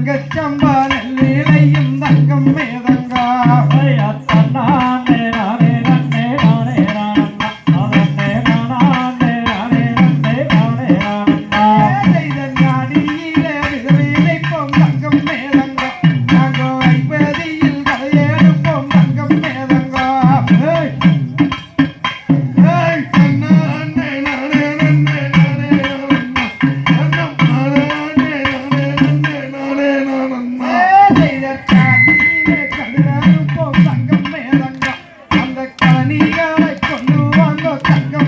തങ്കച്ചമ്പാലയും തങ്കം മേത தங்க